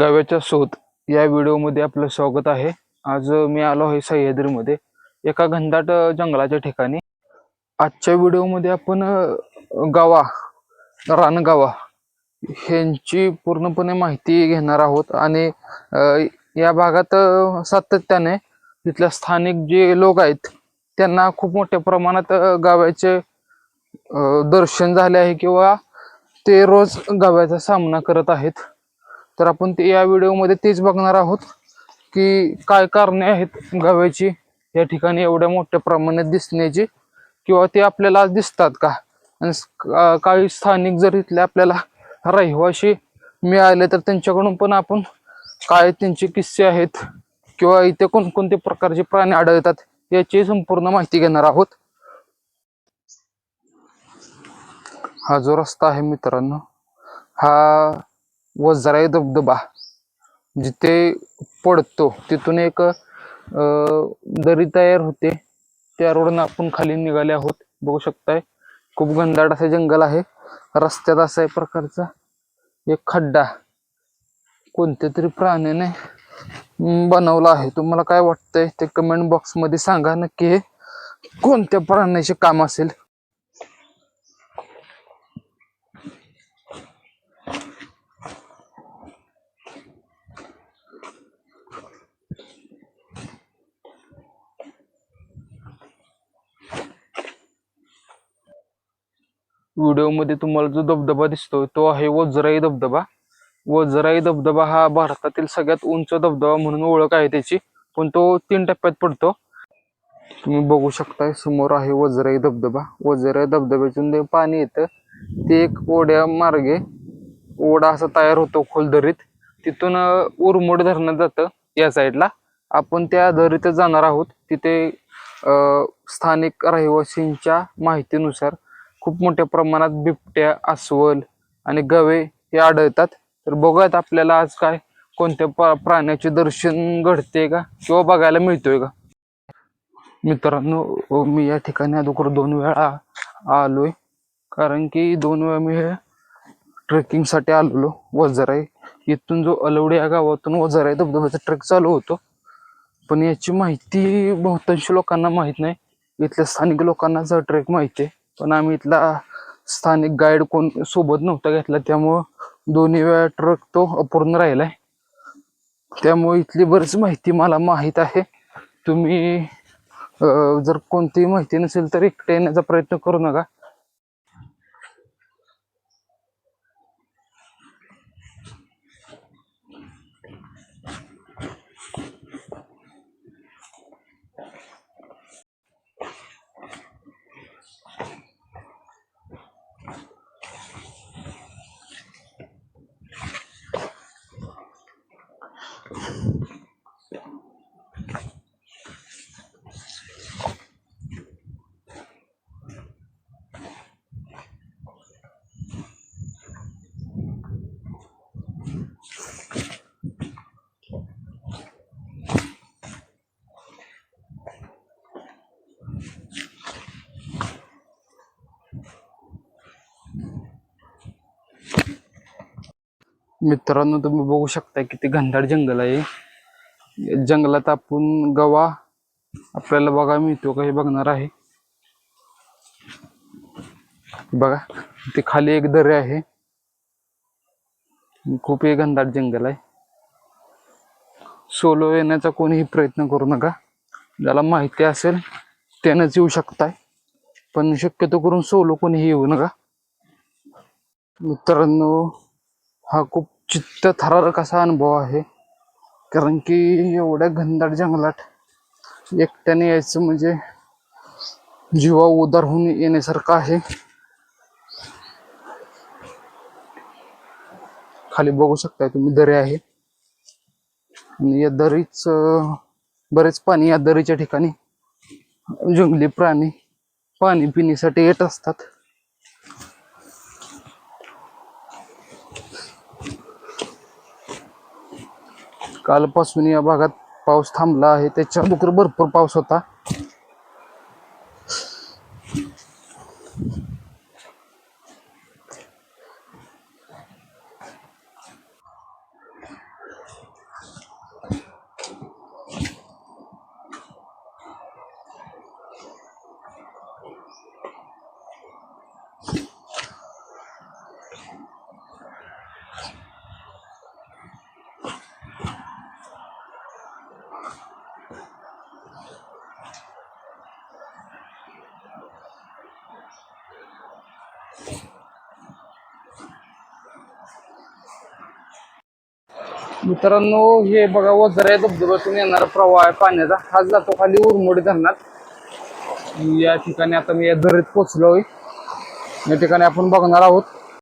गव्याच्या शोध या व्हिडिओमध्ये आपलं स्वागत आहे. आज मी आलो आहे सह्याद्रीमध्ये एका घनदाट जंगलाच्या ठिकाणी. आजच्या व्हिडिओमध्ये आपण गावा रानगावा ह्यांची पूर्णपणे माहिती घेणार आहोत आणि या भागात सातत्याने तिथल्या स्थानिक जे लोक आहेत त्यांना खूप मोठ्या प्रमाणात गाव्याचे दर्शन झाले आहे किंवा ते रोज गाव्याचा सामना करत आहेत. तर आपण ते या व्हिडिओमध्ये तेच बघणार आहोत की काय कारणे आहेत गव्याची या ठिकाणी एवढ्या मोठ्या प्रमाणात दिसण्याची किंवा ते आपल्याला आज दिसतात का? आणि का- काही स्थानिक जर इथले आपल्याला रहिवाशी मिळाले तर त्यांच्याकडून पण आपण काय त्यांचे किस्से आहेत किंवा इथे कोणकोणते प्रकारचे प्राणी आढळतात याची संपूर्ण माहिती घेणार आहोत. हा जो रस्ता आहे मित्रांनो हा वजराई धबधबा जिथे पडतो तिथून एक दरी तयार होते. त्या रोडनं आपण खाली निघाले आहोत. बघू शकताय खूप घनदाट असं जंगल आहे. रस्त्यात असा एक प्रकारचा एक खड्डा कोणत्या तरी प्राण्याने बनवला आहे. तुम्हाला काय वाटतंय ते कमेंट बॉक्समध्ये सांगा. नक्की हे कोणत्या प्राण्याचे काम असेल? व्हिडिओमध्ये तुम्हाला जो धबधबा दिसतोय तो आहे वजराई धबधबा. वजराई धबधबा हा भारतातील सगळ्यात उंच धबधबा म्हणून ओळख आहे त्याची. पण तो तीन टप्प्यात पडतो. तुम्ही बघू शकताय समोर आहे वजराई धबधबा. वजराई धबधब्यातून जे पाणी येतं ते एक ओढ्या मार्गे ओढा असा तयार होतो खोल दरीत तिथून उरमोड धरणात जातं या साईडला. आपण त्या दरीत जाणार आहोत. तिथे स्थानिक रहिवासींच्या माहितीनुसार खूप मोठ्या प्रमाणात बिबट्या अस्वल आणि गवे हे आढळतात. तर बघूयात आपल्याला आज काय कोणत्या प्रा- प्राण्याचे दर्शन घडते का किंवा बघायला मिळतोय का? मित्रांनो मी या ठिकाणी अगोदर दोन वेळा आलोय. कारण की दोन वेळा मी ट्रेकिंगसाठी आलेलो. वजराई इथून जो अलवडे या गावातून वजराई धबधब्याचा ट्रेक चालू होतो. पण याची माहिती बहुतांश लोकांना माहीत नाही. इथल्या स्थानिक लोकांनाच हा ट्रेक माहिती आहे पण आम्ही इथला स्थानिक गाईड कोण सोबत नव्हता घेतला त्यामुळं दोन्ही वेळा ट्रक तो अपूर्ण राहिलाय. त्यामुळे इथली बरीच माहिती मला माहीत आहे. तुम्ही जर कोणतीही माहिती नसेल तर एकटे येण्याचा प्रयत्न करू नका. मित्रांनो तुम्ही बघू शकता किती घनदाट जंगल आहे. जंगलात आपण गवा आपल्याला बघा मिळतो का हे बघणार आहे. बघा ते खाली एक दरी आहे. खूप हे घनदाट जंगल आहे. सोलो येण्याचा कोणीही प्रयत्न करू नका. ज्याला माहिती असेल त्यानंच येऊ शकताय. पण शक्यतो करून सोलो कोणीही येऊ नका. मित्रांनो हा खूप चित्त थरारक असा अनुभव आहे. कारण की एवढ्या घनदाट जंगलात एकट्याने यायचं म्हणजे जीवा उदार होऊन येण्यासारखं आहे. खाली बघू शकताय तुम्ही दरी आहे. आणि या दरीच बरेच पाणी या दरीच्या ठिकाणी जंगली प्राणी पाणी पिण्यासाठी येत असतात. कालपासून या भागात पाऊस थांबला आहे. त्याच्या अगोदर भरपूर पाऊस होता. मित्रांनो हे बघा वजरा धबधब्यातून येणारा प्रवाह आहे पाण्याचा. हाच जातो खाली उरमोडी धरणात. या ठिकाणी आता मी या दरीत पोचलोय या ठिकाणी आपण बघणार आहोत.